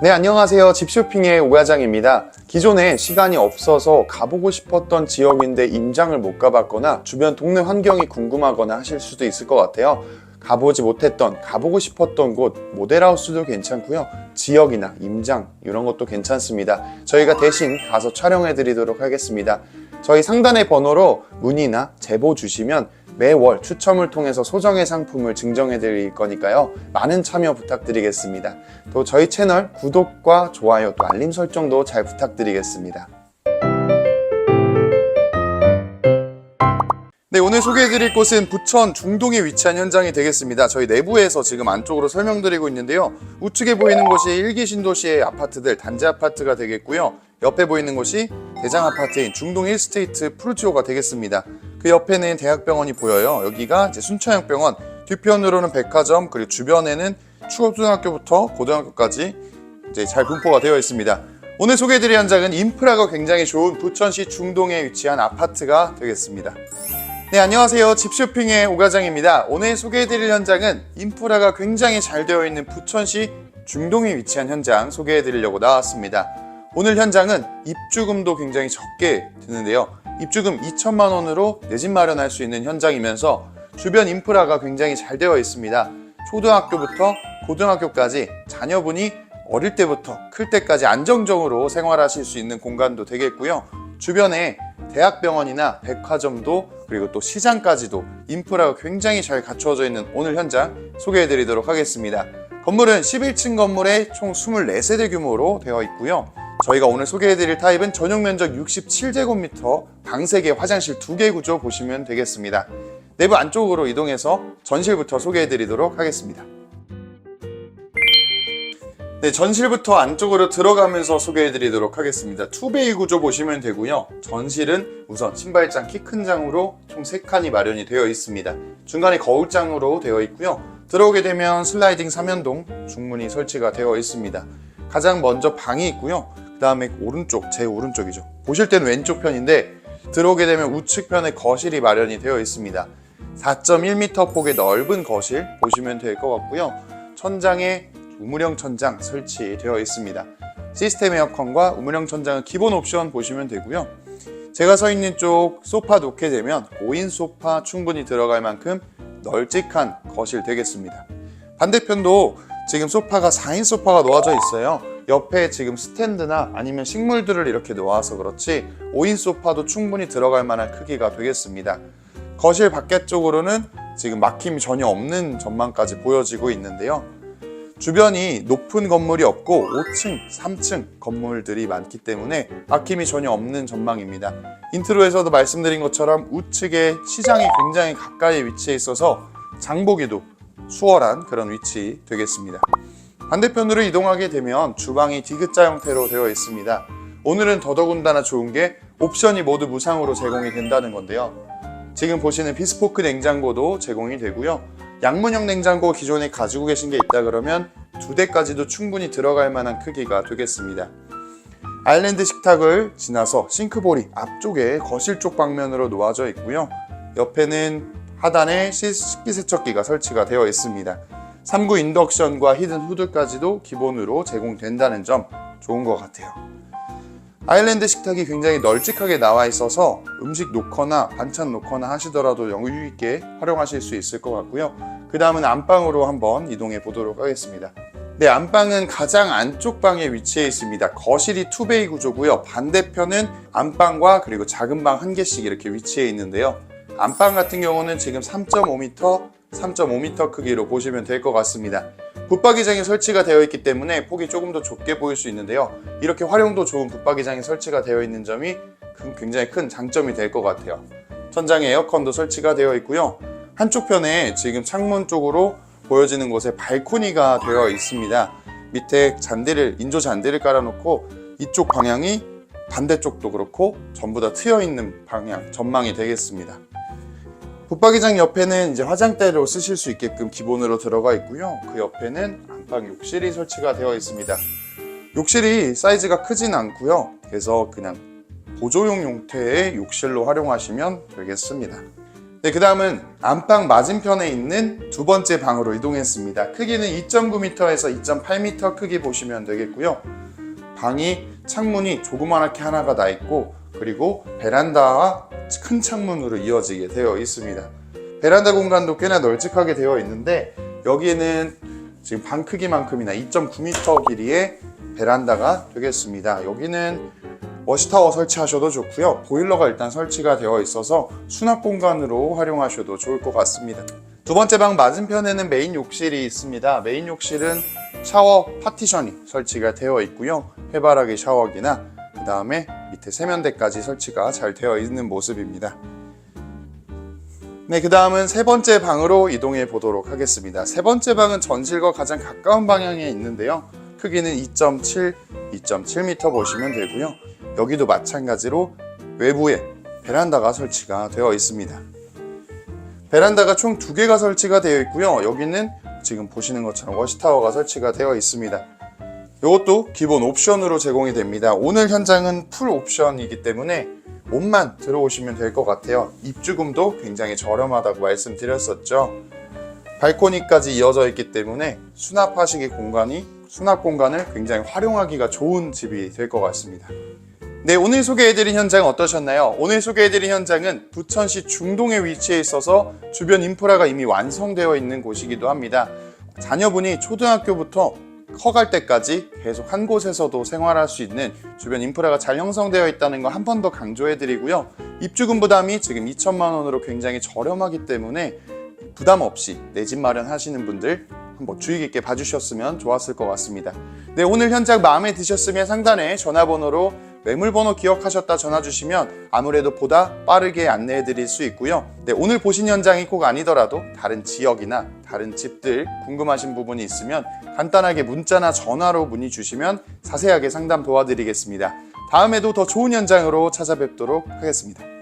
네, 안녕하세요. 집쇼핑의 오과장입니다. 기존에 시간이 없어서 가보고 싶었던 지역인데 임장을 못 가봤거나 주변 동네 환경이 궁금하거나 하실 수도 있을 것 같아요. 가보지 못했던, 가보고 싶었던 곳, 모델하우스도 괜찮고요. 지역이나 임장, 이런 것도 괜찮습니다. 저희가 대신 가서 촬영해 드리도록 하겠습니다. 저희 상단의 번호로 문의나 제보 주시면 매월 추첨을 통해서 소정의 상품을 증정해 드릴 거니까요. 많은 참여 부탁드리겠습니다. 또 저희 채널 구독과 좋아요 또 알림 설정도 잘 부탁드리겠습니다. 네, 오늘 소개해드릴 곳은 부천 중동에 위치한 현장이 되겠습니다. 저희 내부에서 지금 안쪽으로 설명드리고 있는데요. 우측에 보이는 곳이 일기 신도시의 아파트들, 단지 아파트가 되겠고요. 옆에 보이는 곳이 대장 아파트인 중동 1스테이트 프루지오가 되겠습니다. 그 옆에는 대학병원이 보여요. 여기가 이제 순천향병원, 뒤편으로는 백화점, 그리고 주변에는 추업초등학교부터 고등학교까지 이제 잘 분포가 되어 있습니다. 오늘 소개해드릴 현장은 인프라가 굉장히 좋은 부천시 중동에 위치한 아파트가 되겠습니다. 네, 안녕하세요. 집쇼핑의 오과장입니다. 오늘 소개해드릴 현장은 인프라가 굉장히 잘 되어 있는 부천시 중동에 위치한 현장 소개해드리려고 나왔습니다. 오늘 현장은 입주금도 굉장히 적게 드는데요. 입주금 2천만 원으로 내 집 마련할 수 있는 현장이면서 주변 인프라가 굉장히 잘 되어 있습니다. 초등학교부터 고등학교까지 자녀분이 어릴 때부터 클 때까지 안정적으로 생활하실 수 있는 공간도 되겠고요. 주변에 대학병원이나 백화점도 그리고 또 시장까지도 인프라가 굉장히 잘 갖추어져 있는 오늘 현장 소개해 드리도록 하겠습니다. 건물은 11층 건물에 총 24세대 규모로 되어 있고요. 저희가 오늘 소개해 드릴 타입은 전용 면적 67제곱미터, 방 3개, 화장실 2개 구조 보시면 되겠습니다. 내부 안쪽으로 이동해서 전실부터 소개해 드리도록 하겠습니다. 네, 전실부터 안쪽으로 들어가면서 소개해 드리도록 하겠습니다. 투베이 구조 보시면 되고요. 전실은 우선 신발장 키 큰 장으로 총 3칸이 마련이 되어 있습니다. 중간에 거울장으로 되어 있고요. 들어오게 되면 슬라이딩 3연동 중문이 설치가 되어 있습니다. 가장 먼저 방이 있고요. 그 다음에 오른쪽, 제 오른쪽이죠. 보실 때는 왼쪽 편인데 들어오게 되면 우측 편에 거실이 마련이 되어 있습니다. 4.1m 폭의 넓은 거실 보시면 될 것 같고요. 천장에 우물형 천장 설치되어 있습니다. 시스템 에어컨과 우물형 천장은 기본 옵션 보시면 되고요. 제가 서 있는 쪽 소파 놓게 되면 5인 소파 충분히 들어갈 만큼 널찍한 거실 되겠습니다. 반대편도 지금 소파가 4인 소파가 놓아져 있어요. 옆에 지금 스탠드나 아니면 식물들을 이렇게 놓아서 그렇지 5인 소파도 충분히 들어갈 만한 크기가 되겠습니다. 거실 바깥쪽으로는 지금 막힘이 전혀 없는 전망까지 보여지고 있는데요. 주변이 높은 건물이 없고 5층, 3층 건물들이 많기 때문에 막힘이 전혀 없는 전망입니다. 인트로에서도 말씀드린 것처럼 우측에 시장이 굉장히 가까이 위치해 있어서 장보기도 수월한 그런 위치 되겠습니다. 반대편으로 이동하게 되면 주방이 디귿자 형태로 되어 있습니다. 오늘은 더더군다나 좋은 게 옵션이 모두 무상으로 제공이 된다는 건데요. 지금 보시는 비스포크 냉장고도 제공이 되고요. 양문형 냉장고 기존에 가지고 계신 게 있다 그러면 두 대까지도 충분히 들어갈 만한 크기가 되겠습니다. 아일랜드 식탁을 지나서 싱크볼이 앞쪽에 거실 쪽 방면으로 놓아져 있고요. 옆에는 하단에 식기 세척기가 설치가 되어 있습니다. 3구 인덕션과 히든 후드까지도 기본으로 제공된다는 점 좋은 것 같아요. 아일랜드 식탁이 굉장히 널찍하게 나와 있어서 음식 놓거나 반찬 놓거나 하시더라도 여유 있게 활용하실 수 있을 것 같고요. 그 다음은 안방으로 한번 이동해 보도록 하겠습니다. 네, 안방은 가장 안쪽 방에 위치해 있습니다. 거실이 투베이 구조고요. 반대편은 안방과 그리고 작은 방 한 개씩 이렇게 위치해 있는데요. 안방 같은 경우는 지금 3.5m, 3.5m 크기로 보시면 될 것 같습니다. 붙박이장이 설치가 되어 있기 때문에 폭이 조금 더 좁게 보일 수 있는데요. 이렇게 활용도 좋은 붙박이장이 설치가 되어 있는 점이 굉장히 큰 장점이 될 것 같아요. 천장에 에어컨도 설치가 되어 있고요. 한쪽 편에 지금 창문 쪽으로 보여지는 곳에 발코니가 되어 있습니다. 밑에 잔디를 인조 잔디를 깔아놓고 이쪽 방향이 반대쪽도 그렇고 전부 다 트여 있는 방향 전망이 되겠습니다. 붙박이장 옆에는 이제 화장대로 쓰실 수 있게끔 기본으로 들어가 있고요. 그 옆에는 안방 욕실이 설치가 되어 있습니다. 욕실이 사이즈가 크진 않고요. 그래서 그냥 보조용 형태의 욕실로 활용하시면 되겠습니다. 네, 그 다음은 안방 맞은편에 있는 두 번째 방으로 이동했습니다. 크기는 2.9m에서 2.8m 크기 보시면 되겠고요. 방이 창문이 조그맣게 하나가 나 있고 그리고 베란다와 큰 창문으로 이어지게 되어 있습니다. 베란다 공간도 꽤나 널찍하게 되어 있는데 여기에는 지금 방 크기만큼이나 2.9m 길이의 베란다가 되겠습니다. 여기는 워시타워 설치하셔도 좋고요. 보일러가 일단 설치가 되어 있어서 수납 공간으로 활용하셔도 좋을 것 같습니다. 두 번째 방 맞은편에는 메인 욕실이 있습니다. 메인 욕실은 샤워 파티션이 설치가 되어 있고요. 해바라기 샤워기나 그 다음에 밑에 세면대까지 설치가 잘 되어 있는 모습입니다. 네, 그 다음은 세 번째 방으로 이동해 보도록 하겠습니다. 세 번째 방은 전실과 가장 가까운 방향에 있는데요. 크기는 2.7, 2.7m 보시면 되고요. 여기도 마찬가지로 외부에 베란다가 설치가 되어 있습니다. 베란다가 총 두 개가 설치가 되어 있고요. 여기는 지금 보시는 것처럼 워시타워가 설치가 되어 있습니다. 이것도 기본 옵션으로 제공이 됩니다. 오늘 현장은 풀 옵션이기 때문에 옷만 들어오시면 될 것 같아요. 입주금도 굉장히 저렴하다고 말씀드렸었죠. 발코니까지 이어져 있기 때문에 수납하시기 공간이 수납 공간을 굉장히 활용하기가 좋은 집이 될 것 같습니다. 네, 오늘 소개해드린 현장 어떠셨나요? 오늘 소개해드린 현장은 부천시 중동에 위치해 있어서 주변 인프라가 이미 완성되어 있는 곳이기도 합니다. 자녀분이 초등학교부터 커갈 때까지 계속 한 곳에서도 생활할 수 있는 주변 인프라가 잘 형성되어 있다는 거 한 번 더 강조해드리고요. 입주금 부담이 지금 2천만 원으로 굉장히 저렴하기 때문에 부담 없이 내 집 마련하시는 분들 한번 주의 깊게 봐주셨으면 좋았을 것 같습니다. 네, 오늘 현장 마음에 드셨으면 상단에 전화번호로 매물번호 기억하셨다 전화 주시면 아무래도 보다 빠르게 안내해 드릴 수 있고요. 네, 오늘 보신 현장이 꼭 아니더라도 다른 지역이나 다른 집들 궁금하신 부분이 있으면 간단하게 문자나 전화로 문의 주시면 자세하게 상담 도와드리겠습니다. 다음에도 더 좋은 현장으로 찾아뵙도록 하겠습니다.